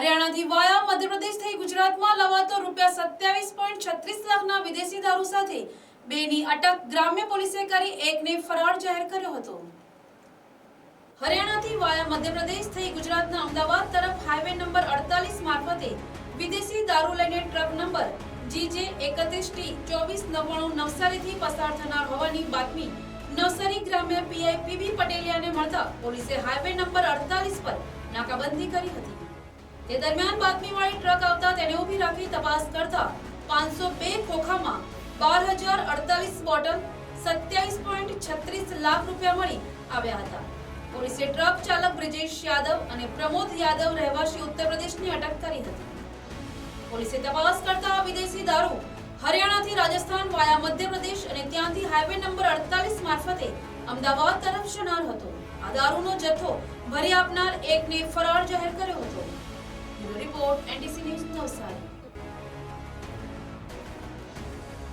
હરિયાણાથી વાયા મધ્યપ્રદેશ થઈ ગુજરાતમાં લવાતો રૂપિયા સત્યાવીસ પોઈન્ટ છત્રીસ લાખના વિદેશી દારૂ સાથે બેની અટક ગ્રામ્ય પોલીસે કરી એકને ફરાર જાહેર કર્યો હતો. હરિયાણાથી વાયા મધ્યપ્રદેશ થઈ ગુજરાતના અમદાવાદ તરફ હાઈવે નંબર અડતાલીસ મારફતે વિદેશી દારૂ લઈને ટ્રક નંબર જીજે એકત્રીસ ટી ચોવીસ નવ્વાણું નવસારીથી પસાર થનાર હોવાની બાતમી નવસારી ગ્રામ્ય પીઆઈ પીબી પટેલિયાને મળતા પોલીસે હાઈવે નંબર અડતાલીસ પર નાકાબંધી કરી હતી. તે દરમિયાન બાતમીવાળી ટ્રક આવતા તેને ઊભી રાખી તપાસ કરતા પાંચસો બે ખોખામાં બાર હજાર અડતાલીસ બોટલ સત્યાવીસ પોઈન્ટ છત્રીસ લાખ રૂપિયા મળી આવ્યા હતા. પોલીસે ટ્રક ચાલક બ્રિજેશ યાદવ અને પ્રમોદ યાદવ રહેવાસી ઉત્તર પ્રદેશની અટક કરી હતી. પોલીસે તપાસ કરતા વિદેશી દારૂ હરિયાણાથી રાજસ્થાન વાયા મધ્યપ્રદેશ અને ત્યાંથી હાઈવે નંબર અડતાલીસ મારફતે અમદાવાદ તરફ જનાર હતો. આ દારૂનો જથ્થો ભરી આપનાર એકને ફરાર જાહેર કર્યો હતો. Report NTC news Navsari